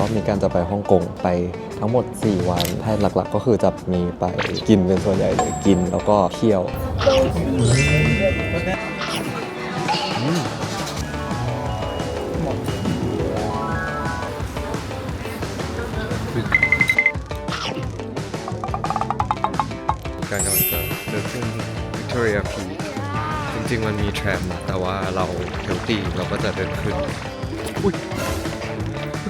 รอบนี้การจะไปฮ่องกงไปทั้งหมด 4 วันแผนหลักๆ ก็คือจะมีไปกินเป็นส่วนใหญ่เลยกินแล้วก็เที่ยวการกำลังจะเดินขึ้น Victoria Peak จริงๆมันมีแทรมแต่ว่าเราเฮลตี้เราก็จะเดินขึ้น เป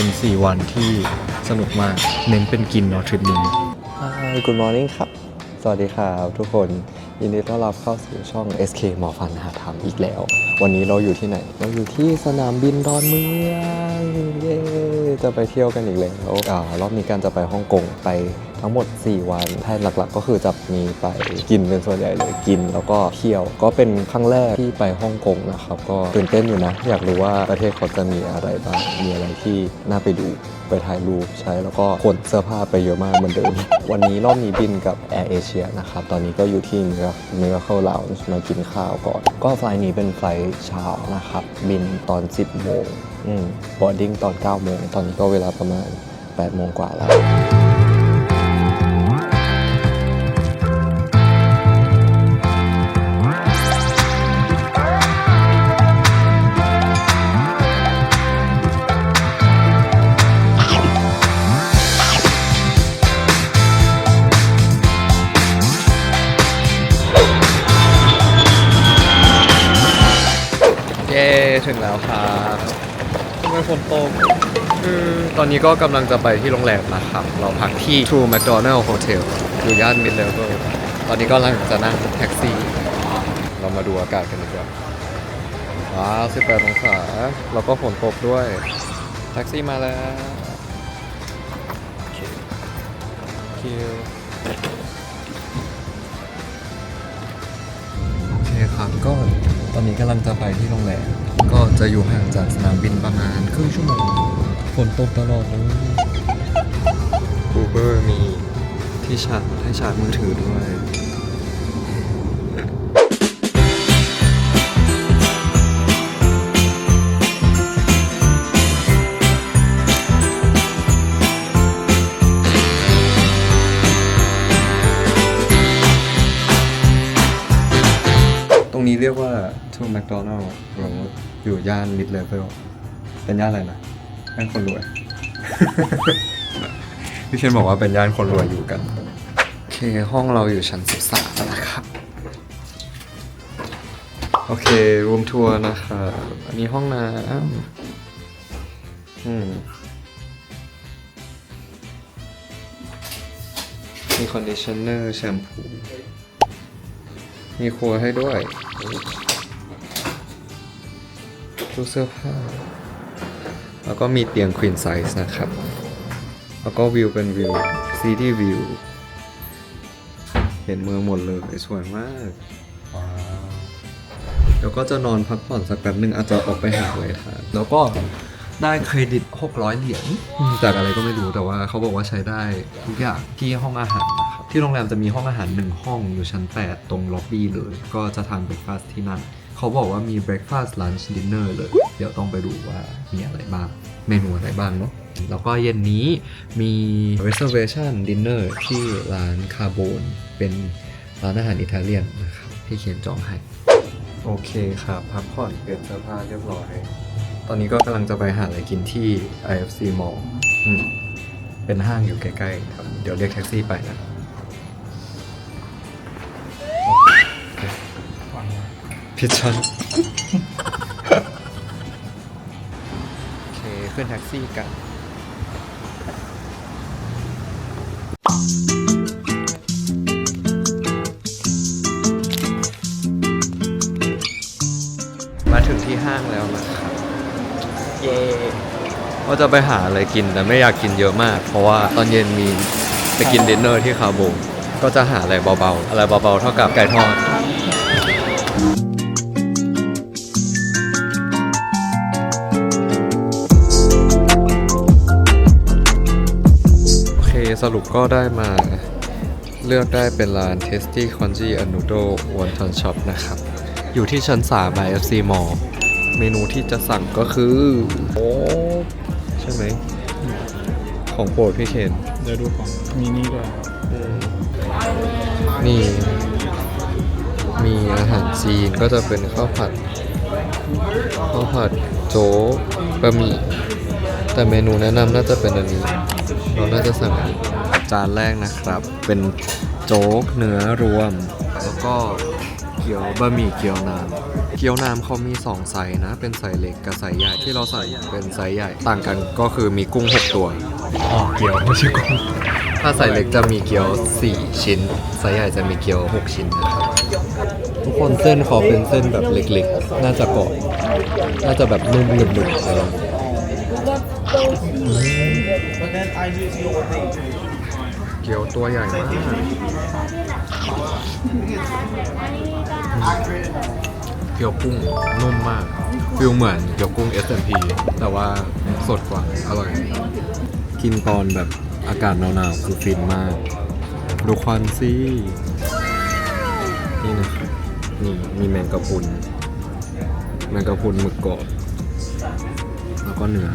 ็น 4 วันที่สนุกมาก เน้นเป็นกินเนาะทริปนี้ Good morning ครับ สวัสดีครับทุกคนยินดีต้อนรับเข้าสู่ช่อง SK หมอฟันหาธรรมอีกแล้ว วันนี้เราอยู่ที่ไหน เราอยู่ที่สนามบินดอนเมืองเย้จะไปเที่ยวกันอีกแล้วอ่ารอบนี้การจะไปฮ่องกงไป ทั้งหมด 4 วันแผนหลักๆ ก็คือจะมีไปกินเป็นส่วนใหญ่เลยกิน แล้วก็เที่ยวก็เป็นครั้งแรกที่ไปฮ่องกงนะครับ ก็ตื่นเต้นอยู่นะ อยากรู้ว่าประเทศเขาจะมีอะไรบ้างมีอะไรที่น่าไปดูไปถ่ายรูปใช้แล้วก็ขนเสื้อผ้าไปเยอะมากเหมือนเดิม วันนี้รอบนี้บินกับ Air Asia นะครับ ตอนนี้ก็อยู่ที่ Miracle Lounge มากินข้าวก่อน ก็ไฟล์นี้เป็นไฟล์เช้านะครับ บินตอน 10 โมงบอร์ดิ้งตอน 9 โมง ตอนนี้ก็เวลาประมาณ 8 โมงกว่าแล้ว ถึงแล้วครับทำไมฝนตกคือตอนนี้ก็กำลังจะไปที่โรงแรมนะครับ เราพักที่ True McDonald Hotel อยู่ย่าน Mid Level ตอนนี้ก็กำลังจะนั่งแท็กซี่ เรามาดูอากาศกันดีกว่าว้าว18องศาแล้วก็ฝนตกด้วย แท็กซี่มาแล้วคิว ก็ตอนนี้กำลังจะไปที่โรงแรมก็จะอยู่ห่างจากสนามบินประมาณครึ่งชั่วโมงฝนตกตลอดเลยอูเบอร์มีที่ชาร์จให้ชาร์จมือถือด้วย True McDonald เราอยู่ย่าน Mid Level เป็นย่านอะไรนะย่านคนรวย พี่เชนบอกว่าเป็นย่านคนรวยอยู่กัน โอเค ห้องเราอยู่ชั้น 13แล้วนะครับ โอเค รูมทัวร์นะครับอันนี้ห้องน้ำอืมมีคอนดิชเนอร์แชมพู มีครัวให้ด้วย ตู้เสื้อผ้า แล้วก็มีเตียง queen size นะครับ แล้วก็วิวเป็นวิว city view เห็นเมืองหมดเลยสวยมากว้าวเดี๋ยวก็จะนอนพักผ่อนสักแป๊บนึงอาจจะออกไปหาอะไรทานแล้วก็ได้เครดิต 600 เหรียญจากอะไรก็ไม่รู้แต่ว่าเขาบอกว่าใช้ได้ทุกอย่างที่ห้องอาหารนะครับที่โรงแรมจะมีห้องอาหารหนึ่งห้องอยู่ชั้น 8 ตรงล็อบบี้เลย ก็จะทานเบรคฟาสต์ที่นั่น เขาบอกว่ามีเบรคฟาสต์ลันช์ดินเนอร์เลย เดี๋ยวต้องไปดูว่ามีอะไรบ้าง เมนูอะไรบ้างเนาะแล้วก็เย็นนี้มี reservation dinner ที่ร้านคาโบน เป็นร้านอาหารอิตาเลียนนะครับพี่เขียนจองให้ โอเคครับพักผ่อนเปลี่ยนเสื้อผ้าเรียบร้อย ตอนนี้ก็กำลังจะไปหาอะไรกินที่ IFC Mall อืมเป็นห้างอยู่ใกล้ๆครับ เดี๋ยวเรียกแท็กซี่ไปนะ พิชชั่นโอเค ขึ้นแท็กซี่กัน มาถึงที่ห้างแล้วนะครับเย้ว่าจะไปหาอะไรกินแต่ไม่อยากกินเยอะมาก เพราะว่าตอนเย็นมีไปกินดินเนอร์ที่คาโบงก็จะหาอะไรเบาๆ อะไรเบาๆ เท่ากับไก่ทอด สรุปก็ได้มาเลือกได้เป็นร้าน Tasty Congee a Noodle Wonton Shop นะครับ อยู่ที่ชั้น3 by FC Mall เมนูที่จะสั่งก็คือโอ้ใช่ไหม ของโปรดพี่เคนเดี๋ยวดูของมีนี่ด้วยนี่ มีอาหารจีนก็จะเป็นข้าวผัดข้าวผัดโจ๊กบะหมี่แต่เมนูแนะนำน่าจะเป็นอันนี้ เราน่าจะสั่งอันนี้ จานแรกนะครับ เป็นโจ๊กเนื้อรวม แล้วก็เกี๊ยวบะหมี่เกี๊ยวน้ำเกี๊ยวน้ำเขามี2ไซส์นะ เป็นไซส์เล็กกับไซส์ใหญ่ที่เราใส่เป็นไซส์ใหญ่ ต่างกันก็คือมีกุ้ง 6 ตัว อ๋อเกี่ยวไม่ใช่กุ้ง ถ้าไซส์เล็กจะมีเกี๊ยว 4 ชิ้น ไซส์ใหญ่จะมีเกี๊ยว 6 ชิ้นนะครับทุกคนเส้นขอเป็นเส้นแบบเล็กๆ น่าจะกรอบน่าจะแบบนุ่มหนึบๆอะไรเกี๊ยวตัวใหญ่มากเกี๊ยวกุ้งนุ่มมากฟิลเหมือนเกี๊ยวกุ้ง S&P แต่ว่าสดกว่า อร่อย กินตอนแบบอากาศหนาวๆคือฟินมาก ดูควันสินี่นะนี่มีแมงกะพรุนแมงกะพรุนหมึกกรอบแล้วก็เนื้อ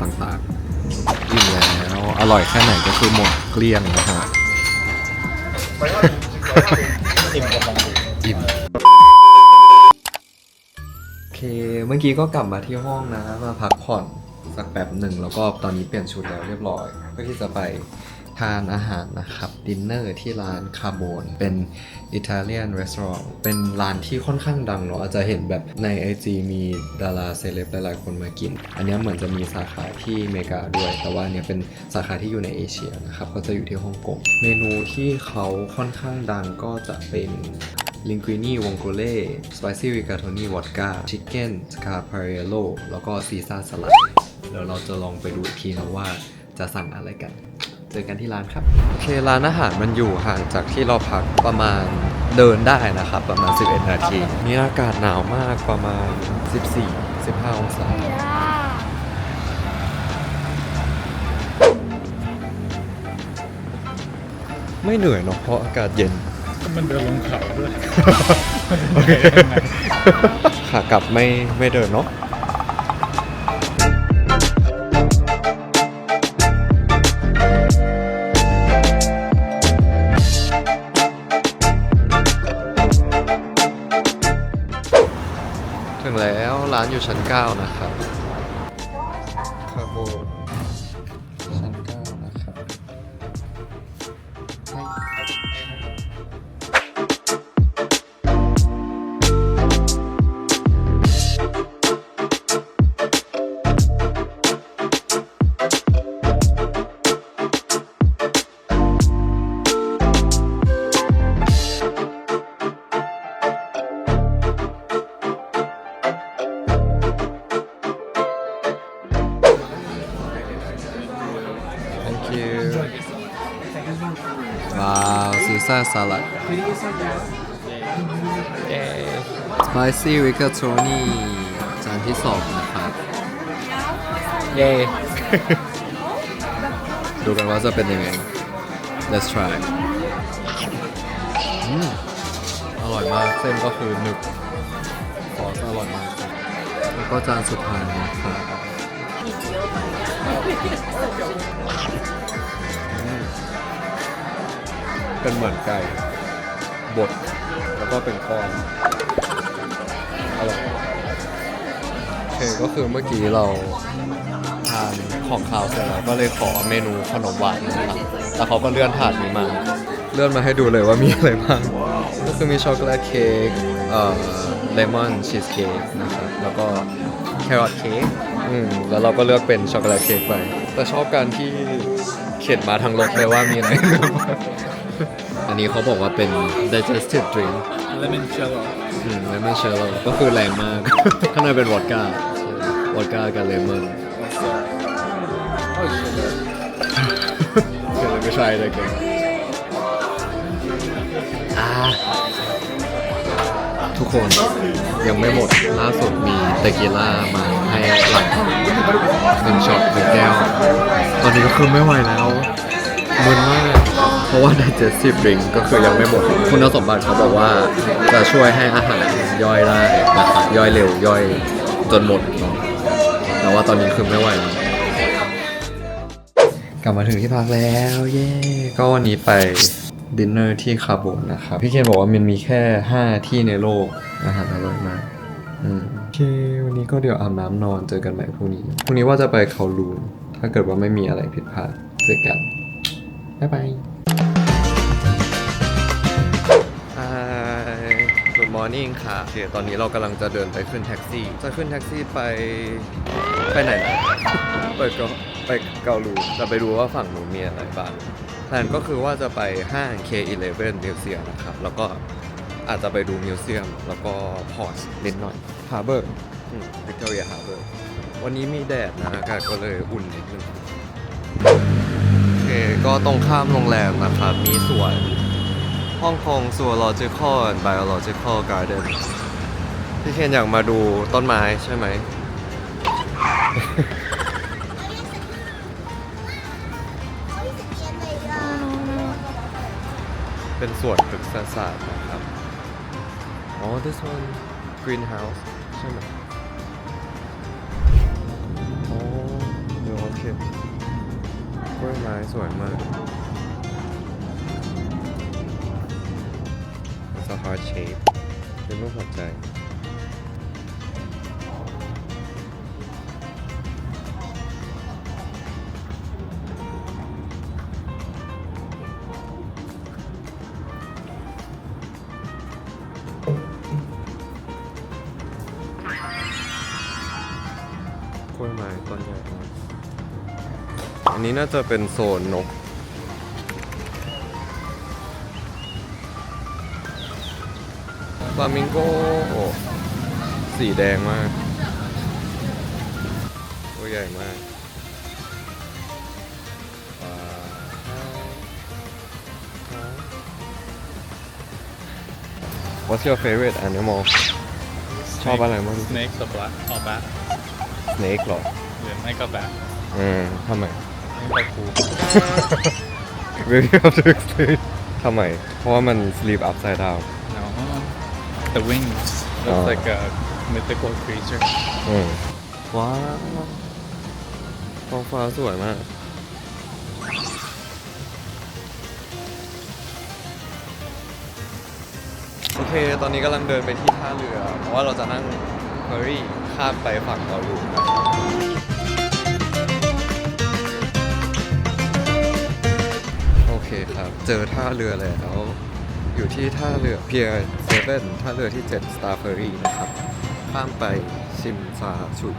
ต่างๆอิ่มแล้ว อร่อยแค่ไหนก็คือหมดเกลี้ยงนะฮะอิ่มกำลังดีอิ่มโอเค เมื่อกี้ก็กลับมาที่ห้องนะ มาพักผ่อนสักแบบหนึ่งแล้วก็ตอนนี้เปลี่ยนชุดแล้วเรียบร้อย เพื่อที่จะไป ทานอาหารนะครับดินเนอร์ที่ร้านคาโบนเป็นอิตาเลียนรีสอร์ทเป็นร้านที่ค่อนข้างดังเนาะอาจจะเห็นแบบใน IG มีดาราเซเลบหลายๆคนมากิน อันนี้เหมือนจะมีสาขาที่อเมริกาด้วย แต่ว่าเนี้ยเป็นสาขาที่อยู่ในเอเชียนะครับก็จะอยู่ที่ฮ่องกงเมนูที่เขาค่อนข้างดังก็จะเป็นลิงกุนี่วงโกเล่สไปซี่ริกาโทนี่วอดก้าชิคเก้นสคาพาเรโลแล้วก็ซีซ่าสลัดเดี๋ยวเราจะลองไปดูอีกทีนะว่าจะสั่งอะไรกัน เจอกันที่ร้านครับ โอเค ร้านอาหารมันอยู่ห่างจากที่เราพักประมาณเดินได้นะครับ ประมาณ 11 นาที นี่อากาศหนาวมากประมาณ 14 15 องศาไม่เหนื่อยเนาะเพราะอากาศเย็น มันเดินลงเขาด้วยโอเคขากลับไม่ไม่เดินเนาะ ชั้น 9 นะครับ spicy rigatoni จานที่สองนะครับ เย้ ดูกันว่าจะเป็นยังไง let's try อืมอร่อยมาก เส้นก็คือหนึบซอสอร่อยมาก แล้วก็จานสุดท้ายนะครับอืมเป็นเหมือนไก่บดแล้วก็เป็นก้อน อร่อยโอเคก็คือเมื่อกี้เราทานของคาวเสร็จแล้วก็เลยขอเมนูขนมหวานนะครับแล้วเขาก็เลื่อนถาดนี้มา เลื่อนมาให้ดูเลยว่ามีอะไรบ้าง ก็คือมีช็อกโกแลตเค้กเอ่อเลมอนชีสเค้กนะครับ แล้วก็แครอทเค้กอืมแล้วเราก็เลือกเป็นช็อกโกแลตเค้กไป แต่ชอบการที่เขียนมาทางรถเลยว่ามีอะไร อันนี้เขาบอกว่าเป็น digestive drink เลมอนเชลล์อืมเลมอนเชลล์ก็คือแรงมาก ข้างในเป็นวอดก้าวอดก้ากับเลมอนเกิดอะไรไม่ใช่เลยเก่งอ่าทุกคนยังไม่หมดล่าสุดมีเตกิล่ามาให้หลังหนึ่งช็อตหนึ่งแก้ว ตอนนี้ก็คือไม่ไหวแล้วมึนมากเพ ราะว่าไดเจสซีฟริงก็คือยังไม่หมด คุณสมบัติเขาบอกว่าจะช่วยให้อาหารย่อยได้นะครับย่อยเร็วย่อยจนหมดเนาะแต่ว่าตอนนี้คือไม่ไหวแล้วกลับมาถึงที่พักแล้วเย้ก็วันนี้ไปดินเนอร์ที่คาโบนนะครับ พี่เคนบอกว่ามันมีแค่ 5 ที่ในโลกอาหารอร่อยมากโอเค วันนี้ก็เดี๋ยวอาบน้ำนอนเจอกันใหม่พรุ่งนี้ พรุ่งนี้ว่าจะไปเขาลูน ถ้าเกิดว่าไม่มีอะไรผิดพลาดเจอกัน บ๊ายบาย morning ค่ะโอเคตอนนี้เรากำลังจะเดินไปขึ้นแท็กซี่ จะขึ้นแท็กซี่ไปไปไหนนะ ไปเกาไปเกาลูจะไปดูว่าฝั่งนู้นมีอะไรบ้างแผนก็คือว่าจะไปห้าง K11 มิวเซียมนะครับ แล้วก็อาจจะไปดูมิวเซียม แล้วก็พอร์ตนิดหน่อยฮาร์เบอร์วิกตอเรียฮาร์เบอร์วันนี้มีแดดนะอากาศก็เลยอุ่นนิดนึงโอเคก็ตรงข้ามโรงแรมนะครับมีสวน ฮ่องกง Zoological and Biological Garden พี่เคนอยากมาดูต้นไม้ใช่ไหม เป็นสวนพฤกษศาสตร์นะครับ อ๋อ this one greenhouse ใช่ไหมอ๋อเดี๋ยวโอเคกล้วยไม้สวยมาก heart shape เป็นรูปหัวใจ กล้วยไม้ต้นใหญ่มากอันนี้น่าจะเป็นโซนนกามิงโกสีแดงมาก ตัวใหญ่มากว้าว What's your favorite animal ชอบอะไรมากที่สุด snake กับ black ออกแบบ snake เหรอหรือไม่ก็แบบอืมทำไมไม่ค่อยคูล Maybe you have to explain ทำไม เพราะว่ามัน sleep upside down no the wings Oh. looks like a mythical creature อืมว้าวท้องฟ้าสวยมาก โอเค ตอนนี้กำลังเดินไปที่ท่าเรือ เพราะว่าเราจะนั่งเฟอร์รี่ข้ามไปฝั่งเกาหลีนะครับโอเคครับ เจอท่าเรือแล้ว อยู่ที่ท่าเรือเพียร์เซเว่นท่าเรือที่7 Star Ferry นะครับ ข้ามไปชิมซาชุด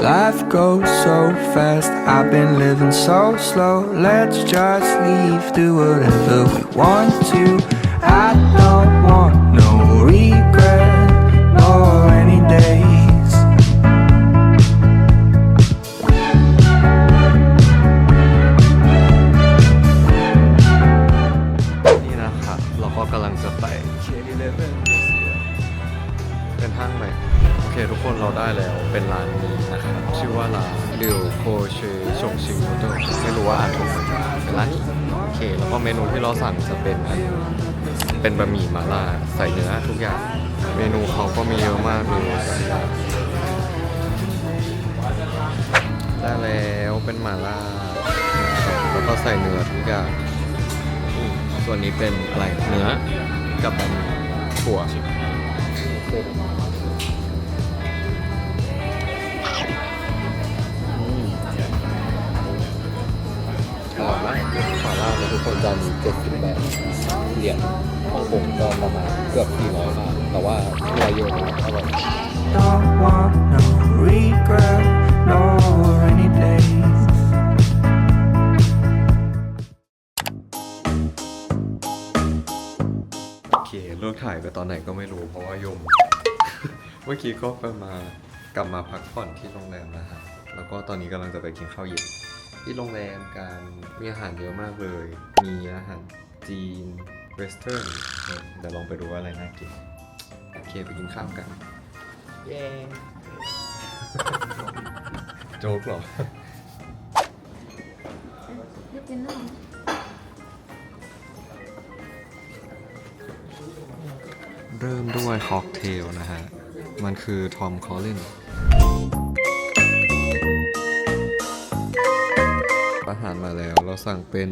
Life goes so fast, I've been living so slow. Let's just leave, do whatever we want to. I don't เราได้แล้วเป็นร้านนี้นะครับชื่อว่าร้านริวโคเชชงชิงนูเดิลไม่รู้ว่าอ่านถูกไหมเป็นร้านนี้โอเคแล้วก็เมนูที่เราสั่งจะเป็นเป็นบะหมี่มาล่าใส่เนื้อทุกอย่าง เมนูเขาก็มีเยอะมากเลยได้แล้วเป็นมาล่าแล้วก็ใส่เนื้อทุกอย่างส่วนนี้เป็นอะไรเนื้อกับบะหมี่ถั่ว มาล่าเนี่ยทุกคนจานนี้78เหรียญของผมก็ประมาณเกือบ400บาทแต่ว่าตัวเยอะมากอร่อย Don't want no regret, nor any days. โอเคเลิกถ่ายไปตอนไหนก็ไม่รู้เพราะว่ายม เมื่อกี้ก็ไปมากลับมาพักผ่อนที่โรงแรมนะฮะแล้วก็ตอนนี้กำลังจะไปกินข้าวเย็น ที่โรงแรมการมีอาหารเยอะมากเลย มีอาหารจีนเวสเทิร์นเดี๋ยวลองไปดูว่าอะไรน่ากิน โอเคไปกินข้าวกัน เย้ โจ๊กเหรอเริ่มด้วยค็อกเทลนะฮะ มันคือทอมคอลลินส์ อาหารมาแล้ว เราสั่งเป็น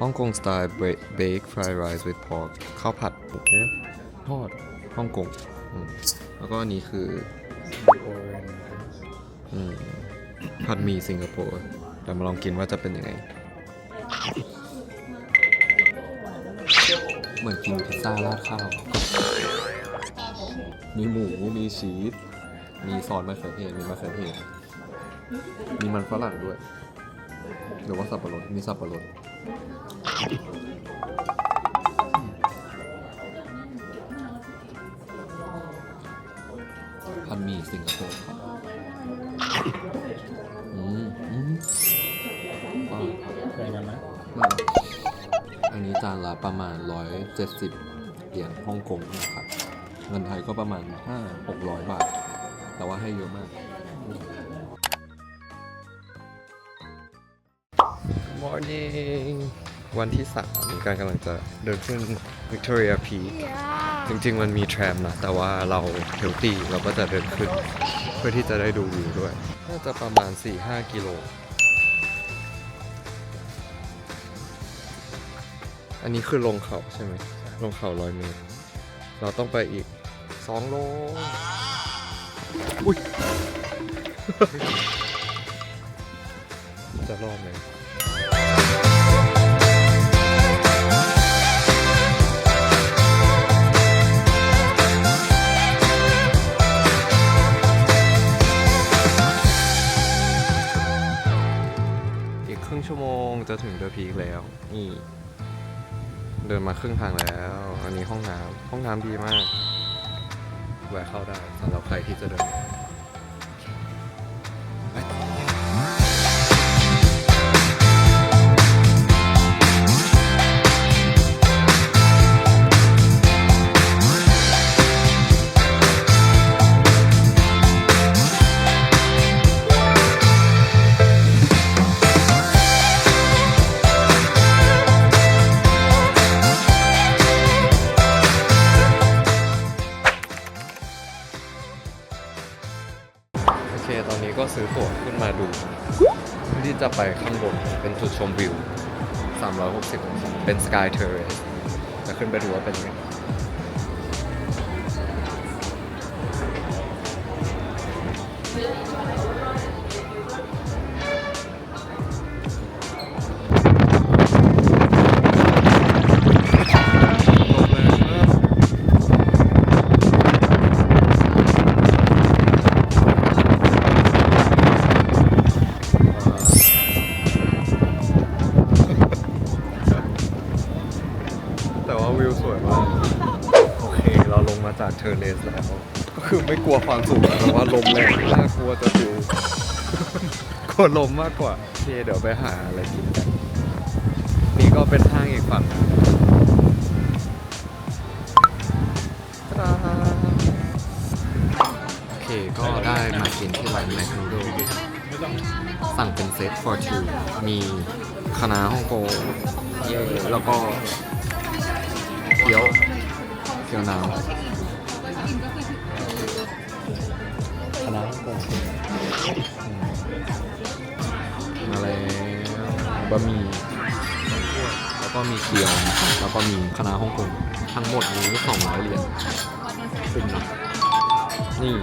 ฮ่องกงสไตล์เบคฟรายไรซ์ with pork ข้าวผัดหมูทอดฮ่องกงอืมแล้วก็อันนี้คืออืมผัดหมี่สิงคโปร์เดี๋ยวมาลองกินว่าจะเป็นยังไง เหมือนกินพิซซ่าราดข้าว มีหมู มีชีส มีซอสมะเขือเทศ มีมะเขือเทศ มีมันฝรั่งด้วย หรือว่าสับปะรดมีสับปะรดพันมีสิงคโปร์ครับอืมอืมว้าวเคยกันไหมมากอันนี้จานละประมาณ 170เหรียญฮ่องกงนะครับ เงินไทยก็ประมาณ 5 600 บาท แต่ว่าให้เยอะมาก Morning วันที่3การกำลังจะเดินขึ้น Victoria Peak จริงๆมันมีแทรมนะ แต่ว่าเราเฮลตี้เราก็จะเดินขึ้น เพื่อที่จะได้ดูวิวด้วย น่าจะประมาณ 4-5 กิโล อันนี้คือลงเขาใช่ไหม ลงเขาร้อยเมตร เราต้องไปอีก 2 โล อุ้ย จะรอดไหม ถึงเดอะพีคแล้ว นี่ เดินมาครึ่งทางแล้ว อันนี้ห้องน้ำห้องน้ำดีมากแวะเข้าได้สำหรับใครที่จะเดิน Sky Terrace จะขึ้นไปดูว่าเป็นยังไง ไม่กลัวความสูงแต่ว่าลมแรงมากกลัวจะฟิวกลัวลมมากกว่าโอเคเดี๋ยวไปหาอะไรกินกันนี่ก็เป็นห้างอีกฝั่งโอเคก็ได้มากินที่ร้านแมคโดสั่งเป็นเซต for two มีคณะน้าฮ่องกงแล้วก็เกี๊ยวเกี๊ยวน้ำ มาแล้วบะหมี่แล้วก็มีเกี๊ยวนะครับแล้วก็มีคณะฮ่องกงทั้งหมดนี้200เหรียญคุ้มนะนี่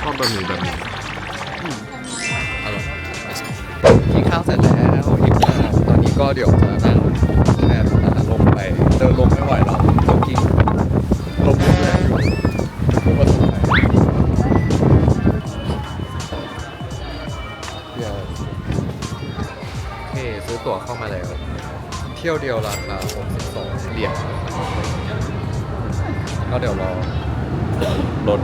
ชอบบะหมี่แบบนี้อืมอร่อยกินข้าวเสร็จแล้ว ก็เดี๋ยวจะนั่งแคบนลงไปเดินลงไม่ไหวแล้วจ็อกกิ้งลมแรงอยู่คือประสบภัย Yes โอเคซื้อตั๋วเข้ามาแล้ว เที่ยวเดียวราคา62เหรียญก็เดี๋ยวรอรถ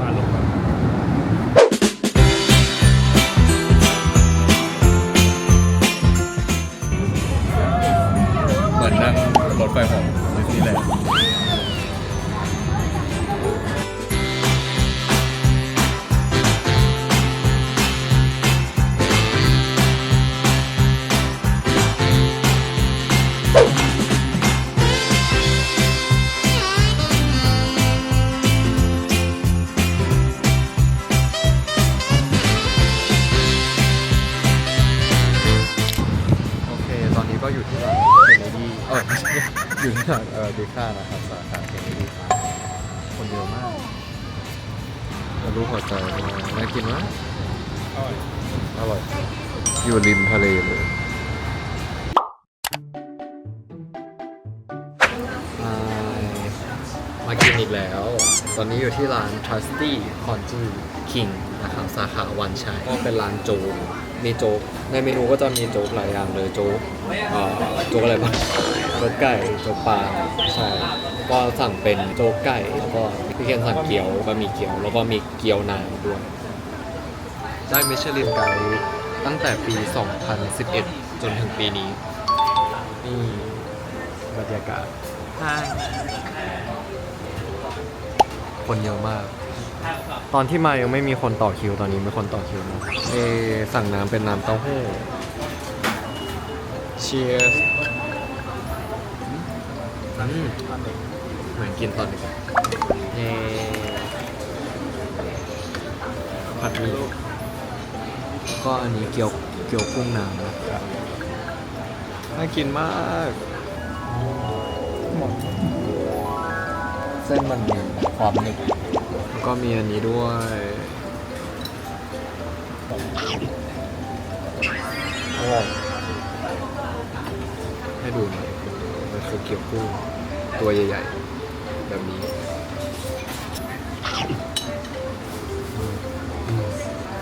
ดีข้านเออดิค่านะครับสาขาเทนนิสคนเยอะมากแล้วรูปหัวใจด้วยน่ากินมากอร่อยอร่อย อยู่ริมทะเลเลยมากินอีกแล้ว ตอนนี้อยู่ที่ร้าน Trusty c o n j i King นะครับสาขาวันชัยก็เป็นร้านโจ๊กมีโจ๊กในเมนูก็จะมีโจ๊กหลายอย่างเลยโจ๊กเอ่อโจ๊กอะไรบ้างโจ๊กไก่โจ๊กปลาใช่ก็สั่งเป็นโจ๊กไก่แล้วก็พี่เคนสั่งเกี๊ยวบะหมี่เกี๊ยวแล้วก็มีเกี๊ยวนานด้วยได้มิชลินไกด์ตั้งแต่ปี 2011 จนถึงปีนี้นี่บรรยากาศคนเยอะมาก ตอนที่มายังไม่มีคนต่อคิวตอนนี้มีคนต่อคิวนะเอสั่งน้ำเป็นน้ำเต้าหู้ Cheers อืมเหมือนกินตอนเด็กเย่ผัดหมี่ก็อันนี้เกี๊ยวเกี๊ยวกุ้งน้ำนะครับน่ากินมากเส้นมันมีความหนึบแล้ว ก็มีอันนี้ด้วย อร่อยให้ดูหน่อยมันคือเกี๊ยวกุ้งตัวใหญ่ๆ แบบนี้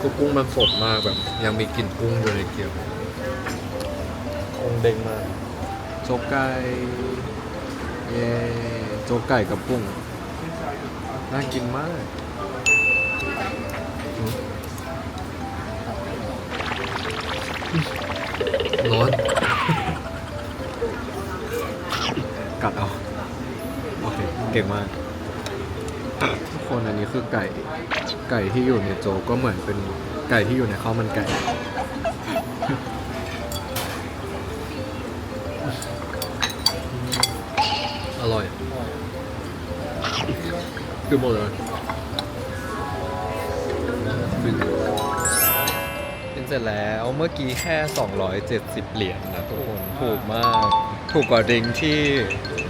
ก็กุ้งมันสดมากแบบ ยังมีกลิ่นกุ้งอยู่ในเกี๊ยวคงเด้งมากโจ๊กไก่ เย้โจ๊กไก่กับกุ้ง น่ากินมาก ร้อน กัดเอา โอเค เก่งมาก ทุกคนอันนี้คือไก่ ไก่ที่อยู่ในโจก็เหมือนเป็นไก่ที่อยู่ในข้าวมันไก่อร่อย คือหมดเลยกินเสร็จแล้วเมื่อกี้แค่ 270 เหรียญนะทุกคนถูกมาก ถูกกว่าดริงก์ที่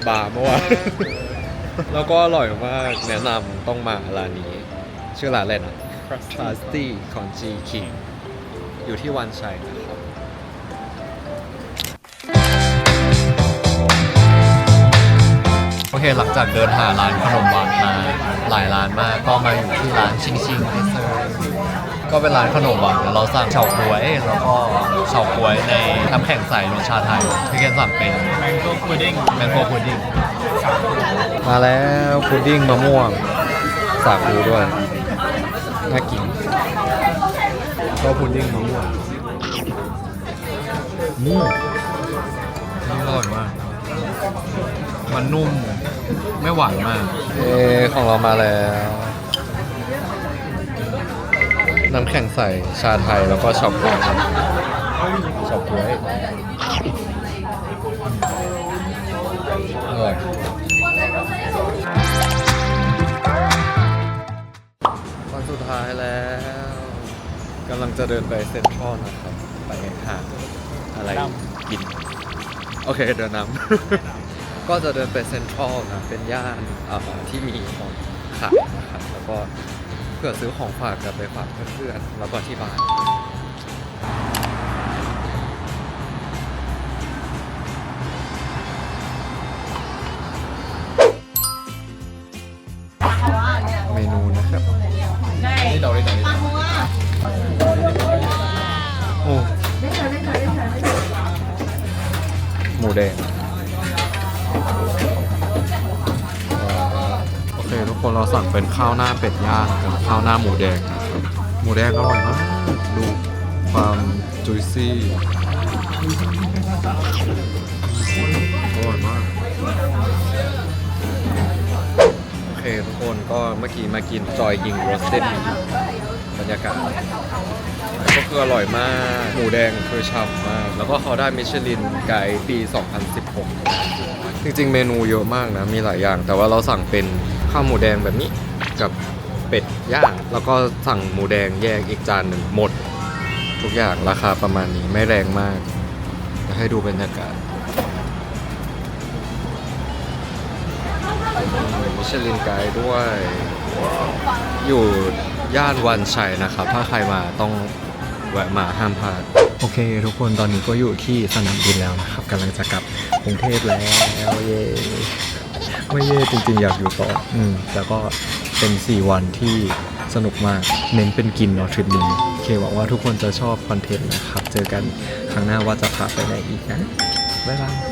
บาร์เมื่อวานแล้วก็อร่อยมากแนะนำต้องมาร้านนี้ ชื่อร้านอะไรนะ Trusty c o n g i King อยู่ที่วันชัยนะครับโอเคหลังจากเดินหาร้านขนมหวานมา หลายร้านมากก็มาอยู่ที่ร้านชิงชิงเอเซอร์ก็เป็นร้านขนมหวานแล้วเราสั่งเฉาก๊วยแล้วก็เฉาก๊วยในน้ำแข็งใสรสชาไทยพี่เคนสั่งเป็น mango pudding แมงโก้พุดดิ้งมาแล้วพุดดิ้งมะม่วงสาคูด้วยน่ากินก็พุดดิ้งมะม่วงอืมนี่อร่อยมาก มันนุ่ม ไม่หวานมาก เอของเรามาแล้ว น้ำแข็งใสชาไทยแล้วก็ช็อกโกแลตช็อกโกแลตอร่อยวันสุดท้ายแล้วกำลังจะเดินไปเซ็นทรัลนะครับ ไปหาอะไรกิน โอเคเดินนำ ก็จะเดินไปเซ็นทรัลนะเป็นย่านที่มีของขายนะครับแล้วก็เพื่อซื้อของฝากกลับไปฝากเพื่อนๆแล้วก็ที่บ้าน ดงอ่าโอเคทุกคนเราสั่งเป็นข้าวหน้าเป็ดย่างกับข้าวหน้าหมูแดงนะครับหมูแดงอร่อยมากดูความจุยซี่อร่อยมากโอเคทุกคนก็เมื่อกี้มากินจอยยิงโรสเต็ดบรรยากาศ ก็คืออร่อยมาก หมูแดงคือฉ่ำมาก แล้วก็เขาได้มิชลินไกด์ปี 2016 จริงๆ เมนูเยอะมากนะ มีหลายอย่าง แต่ว่าเราสั่งเป็นข้าวหมูแดงแบบนี้กับเป็ดย่าง แล้วก็สั่งหมูแดงแยกอีกจานหนึ่งหมด ทุกอย่างราคาประมาณนี้ไม่แรงมากจะให้ดูบรรยากาศมิชลินไกด์ด้วย อยู่ย่านวันชัยนะครับ ถ้าใครมาต้อง แวะมาห้ามพลาด โอเค ทุกคนตอนนี้ก็อยู่ที่สนามบินแล้วนะครับกำลังจะกลับกรุงเทพแล้วเย่ไม่เย่จริงๆ อยากอยู่ต่ออืมแต่ก็เป็น 4 วันที่สนุกมากเน้นเป็นกินเนาะทริปนี้โอเคหวังว่าทุกคนจะชอบคอนเทนต์นะครับ เจอกันครั้งหน้าว่าจะพาไปไหนอีกนะ บ๊ายบาย